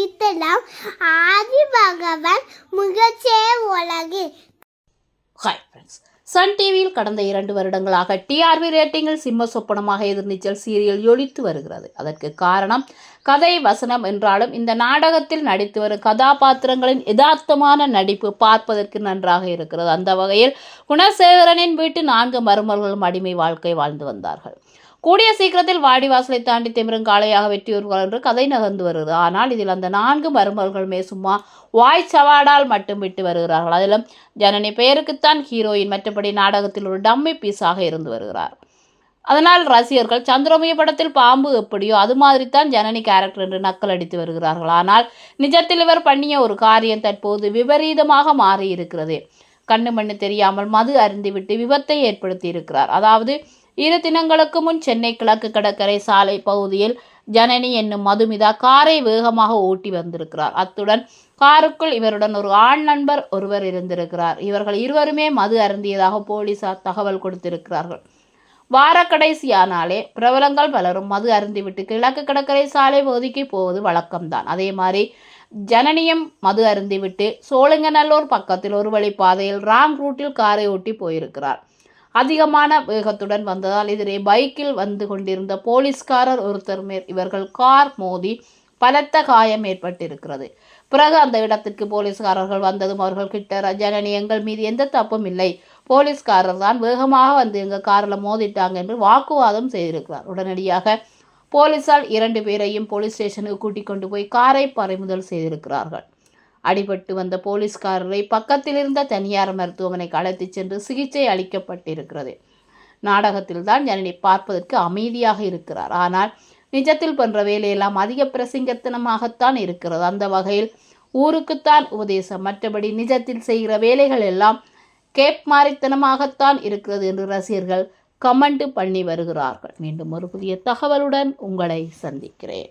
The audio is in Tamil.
ஒழித்தலாம் ஆதி பகவான் முகச்சே உலகு ஹாய் ஃப்ரெண்ட்ஸ் சன் டிவியில் கடந்த இரண்டு வருடங்களாக டிஆர்பி ரேட்டிங்கில் சிம்ம சொப்பனமாக எதிர்நீச்சல் சீரியல் ஒழித்து வருகிறது. அதற்கு காரணம் கதை வசனம் என்றாலும் இந்த நாடகத்தில் நடித்து வரும் கதாபாத்திரங்களின் யதார்த்தமான நடிப்பு பார்ப்பதற்கு நன்றாக இருக்கிறது. அந்த வகையில் குணசேகரனின் வீட்டு நான்கு மருமகளும் அடிமை வாழ்க்கை வாழ்ந்து வந்தார்கள். கூடிய சீக்கிரத்தில் வாடிவாசலை தாண்டி திமிரும் காளையாக வெற்றி வருவார் என்று கதை நகர்ந்து வருகிறது. ஆனால் இதில் அந்த நான்கு மருமகளுமே சும்மா வாய் சவாடால் மட்டும் விட்டு வருகிறார்கள். அதிலும் ஜனனி பெயருக்குத்தான் ஹீரோயின் மற்றபடி நாடகத்தில் ஒரு டம்மி பீஸாக இருந்து வருகிறார். அதனால் ரசிகர்கள் சந்திரமய படத்தில் பாம்பு எப்படியோ அது மாதிரி தான் ஜனனி கேரக்டர் என்று நக்கல் அடித்து வருகிறார்கள். ஆனால் நிஜத்தில் இவர் பண்ணிய ஒரு காரியம் தற்போது விபரீதமாக மாறி இருக்கிறது கண்ணு மண்ணு தெரியாமல் மது அருந்திவிட்டு விபத்தை ஏற்படுத்தி இருக்கிறார் அதாவது இரு தினங்களுக்கு முன் சென்னை கிழக்கு கடற்கரை சாலை பகுதியில் ஜனனி என்னும் மதுமிதா காரை வேகமாக ஓட்டி வந்திருக்கிறார். அத்துடன் காருக்குள் இவருடன் ஒரு ஆண் நண்பர் ஒருவர் இருந்திருக்கிறார். இவர்கள் இருவருமே மது அருந்தியதாக போலீசார் தகவல் கொடுத்திருக்கிறார்கள். வார கடைசியானாலே பிரபலங்கள் பலரும் மது அருந்திவிட்டு கிழக்கு கடற்கரை சாலை பகுதிக்கு போவது வழக்கம்தான். அதே மாதிரி ஜனனியும் மது அருந்திவிட்டு சோழிங்கநல்லூர் பக்கத்தில் ஒரு வழி பாதையில் ராங் ரூட்டில் காரை ஓட்டி போயிருக்கிறார். அதிகமான வேகத்துடன் வந்ததால் எதிரே பைக்கில் வந்து கொண்டிருந்த போலீஸ்காரர் ஒருத்தர் மேல் இவர்கள் கார் மோதி பலத்த காயம் ஏற்பட்டிருக்கிறது. பிறகு அந்த இடத்திற்கு போலீஸ்காரர்கள் வந்ததும் அவர்கள் கிட்ட ஜனனி எங்கள் மீது எந்த தப்பும் இல்லை. போலீஸ்காரர் தான் வேகமாக வந்து எங்கள் காரில் மோதிட்டாங்க என்று வாக்குவாதம் செய்திருக்கிறார். உடனடியாக போலீஸால் இரண்டு பேரையும் போலீஸ் ஸ்டேஷனுக்கு கூட்டிக் கொண்டு போய் காரை பறிமுதல் செய்திருக்கிறார்கள். அடிபட்டு வந்த போலீஸ்காரரை பக்கத்தில் இருந்த தனியார் மருத்துவமனைக்கு அழைத்துச் சென்று சிகிச்சை அளிக்கப்பட்டிருக்கிறது. நாடகத்தில் தான் ஜனனி பார்ப்பதற்கு அமைதியாக இருக்கிறார். ஆனால் நிஜத்தில் பண்ற வேலையெல்லாம் அதிக பிரசிங்கத்தனமாகத்தான் இருக்கிறது. அந்த வகையில் ஊருக்குத்தான் உபதேசம். மற்றபடி நிஜத்தில் செய்கிற வேலைகள் எல்லாம் கேப் மாறித்தனமாகத்தான் இருக்கிறது என்று ரசிகர்கள் கமெண்ட் பண்ணி வருகிறார்கள். மீண்டும் ஒரு புதிய தகவலுடன் உங்களை சந்திக்கிறேன்.